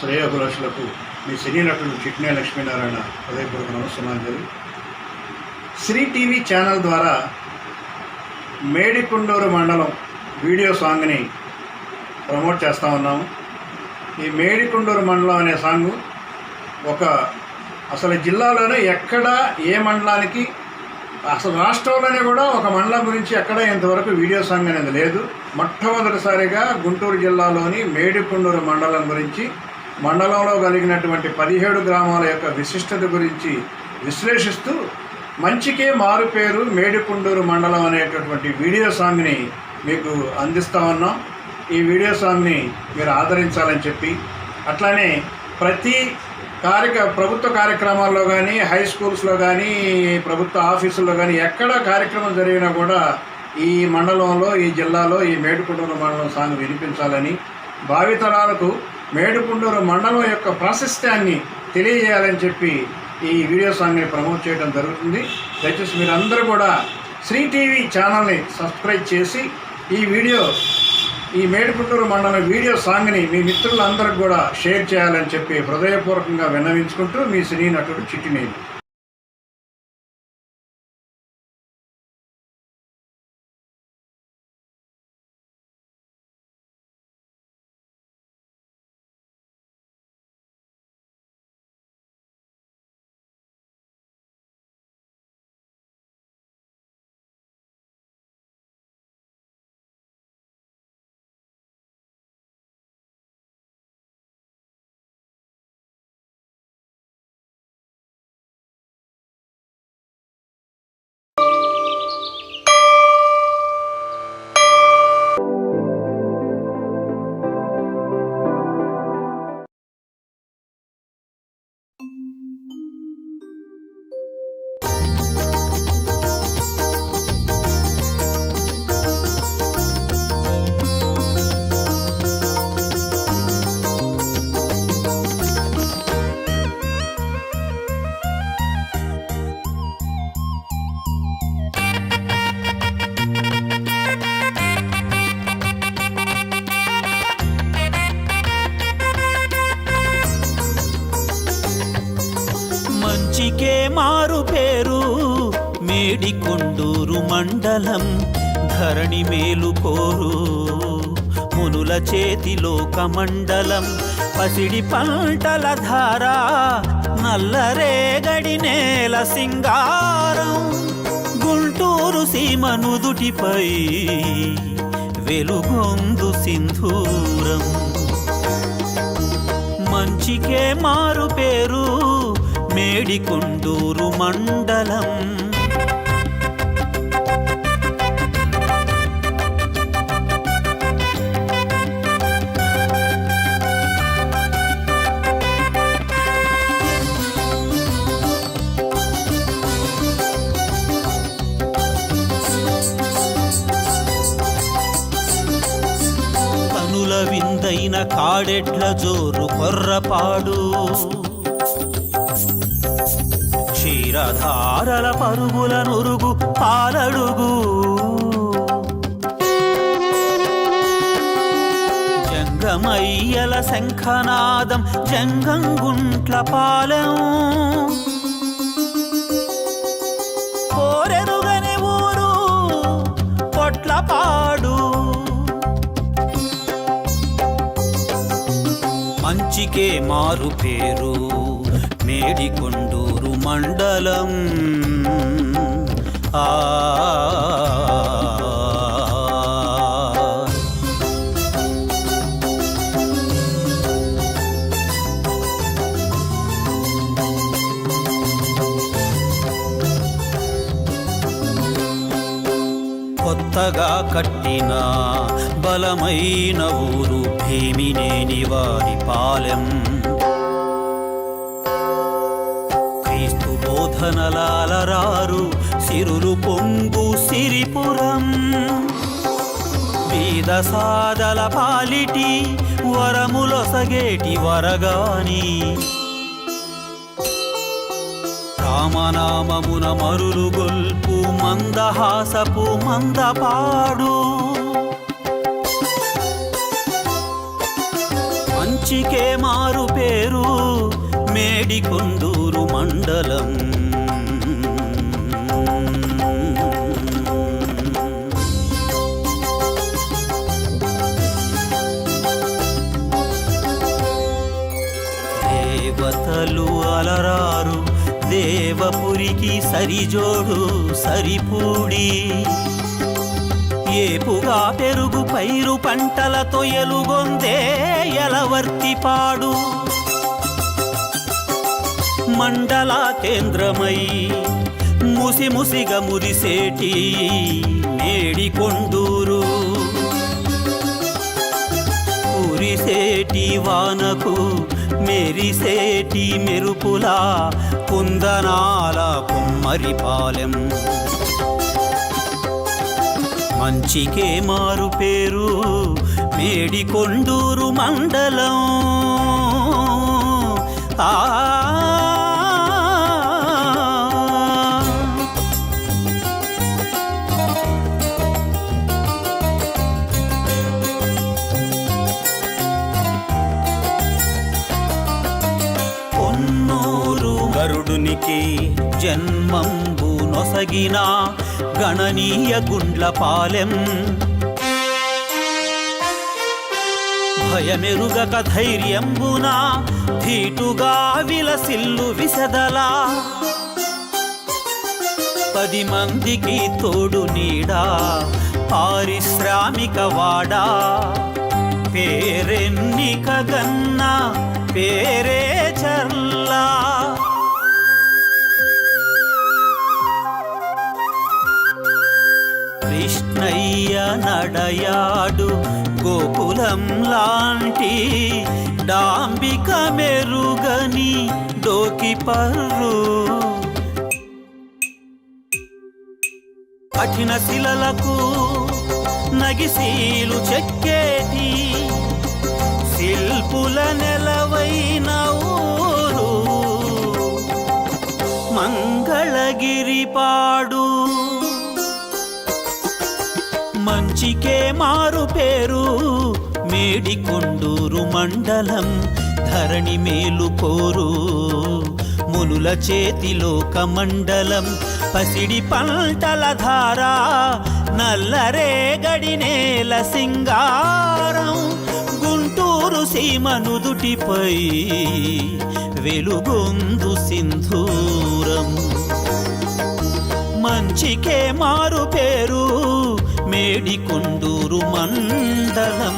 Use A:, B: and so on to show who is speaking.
A: శ్రేయోభిలాషులకు మీ సినీ నటుడు చిట్నే లక్ష్మీనారాయణ హృదయపూర్వక నమస్సుమాంజలి Shri TV channel ద్వారా మేడికొండూరు మండలం వీడియో సాంగ్ని ప్రమోట్ చేస్తూ ఉన్నాము. ఈ మేడికొండూరు మండలం అనే సాంగ్ ఒక అసలు జిల్లాలోనే ఎక్కడ ఏ మండలానికి అసలు రాష్ట్రంలోనే కూడా ఒక మండలం గురించి ఎక్కడ ఇంతవరకు వీడియో సాంగ్ అనేది లేదు. మొట్టమొదటిసారిగా గుంటూరు జిల్లాలోని మేడికొండూరు మండలం గురించి మండలంలో కలిగినటువంటి పదిహేడు గ్రామాల యొక్క విశిష్టత గురించి విశ్లేషిస్తూ మంచికే మారు పేరు మేడికొండూరు మండలం అనేటటువంటి వీడియో సాంగ్ని మీకు అందిస్తా ఉన్నాం. ఈ వీడియో సాంగ్ని మీరు ఆదరించాలని చెప్పి అట్లానే ప్రతి కార్యక ప్రభుత్వ కార్యక్రమాల్లో కానీ హై స్కూల్స్లో కానీ ప్రభుత్వ ఆఫీసుల్లో కానీ ఎక్కడ కార్యక్రమం జరిగినా కూడా ఈ మండలంలో ఈ జిల్లాలో ఈ మేడుకుంటూరు మండలం సాంగ్ వినిపించాలని భావితరాలకు మేడుకుంటూరు మండలం యొక్క ప్రాశస్త్యాన్ని తెలియజేయాలని చెప్పి ఈ వీడియో సాంగ్ని ప్రమోట్ చేయడం జరుగుతుంది. దయచేసి మీరందరూ కూడా శ్రీ టీవీ ఛానల్ని సబ్స్క్రైబ్ చేసి ఈ వీడియో ఈ మేడిపుట్టూరు మండలం వీడియో సాంగ్ని మీ మిత్రులందరికీ కూడా షేర్ చేయాలని చెప్పి హృదయపూర్వకంగా విన్నవించుకుంటూ మీ సినీ నటుడు చిట్టినేని.
B: మారు పేరు మేడికొండూరు మండలం ధరణి మేలు కోరు మునుల చేతిలో కమండలం పసిడి పంటల ధార నల్లరేగడి నేల సింగారం గుంటూరు సీమ నుదుటిపై వెలుగొందు సింధూరం మంచికే మారు పేరు మేడికొండూరు మండలం. విందైన కాడెట్ల జోరు కొర్రపాడు. క్షీరధారల పరుగుల నురుగు పాలడుగు. జంగమయ్యల శంఖనాదం జంగంగుంట్ల పాలెం. కోరెరుగని ఊరు పొట్లపాడు మంచికే మారు పేరు. మేడికొండూరు మండలం. ఆ. కొత్తగా కట్టిన బలమైన ఊరు భీమినేని వారి పాలెం. బోధనలాలరారు సిరులు పొంగు సిరిపురం. వేద సాదల పాలిటి వరములొసగేటి వరగాని. రామనామమున మరులు గొల్పు మందహాసపు మందపాడు. మంచికే మారు పేరు మేడికొండూరు మండలం. శివపురికి సరిజోడు సరిపూడి. ఏపుగా పెరుగు పైరు పంటలతో ఎలుగొందే ఎలవర్తిపాడు మండల కేంద్రమై ముసి ముసిగా మురిసేటి మేడికొండూరు కురిసేటి వానకు మెరిసేటి మెరుపులా కుందనాల కుమ్మరిపాలెం మంచికే మారు పేరు మేడికొండూరు మండలం. ఆ గరుడునికి జన్మంబు నొసగిన గణనీయ గుండ్లపాలెం. భయమెరుగక ధైర్యంబున ధీటుగా విలసిల్లు విసదలా. పది మందికి తోడు నీడా పారిశ్రామిక వాడా. పేరెన్నిక గన్న పేరే చల్లా కృష్ణయ్య నడయాడు గోకులం లాంటి డాంబిక మెరుగని డోకి పర్రు. కఠిన శిలలకు నగిశీలు చెక్కేటి శిల్పుల నెలవైన మంచికే మారు పేరు. మేడికొండూరు మండలం ధరణి మేలు కోరు. మునుల చేతిలో కమండలం పసిడి పంటల ధార. నల్లరేగడి నేల సింగారం. గుంటూరు సీమ నుదుటిపై వెలుగొందు సింధూరం. మంచికే మారు పేరు. మేడికొండూరు మండలం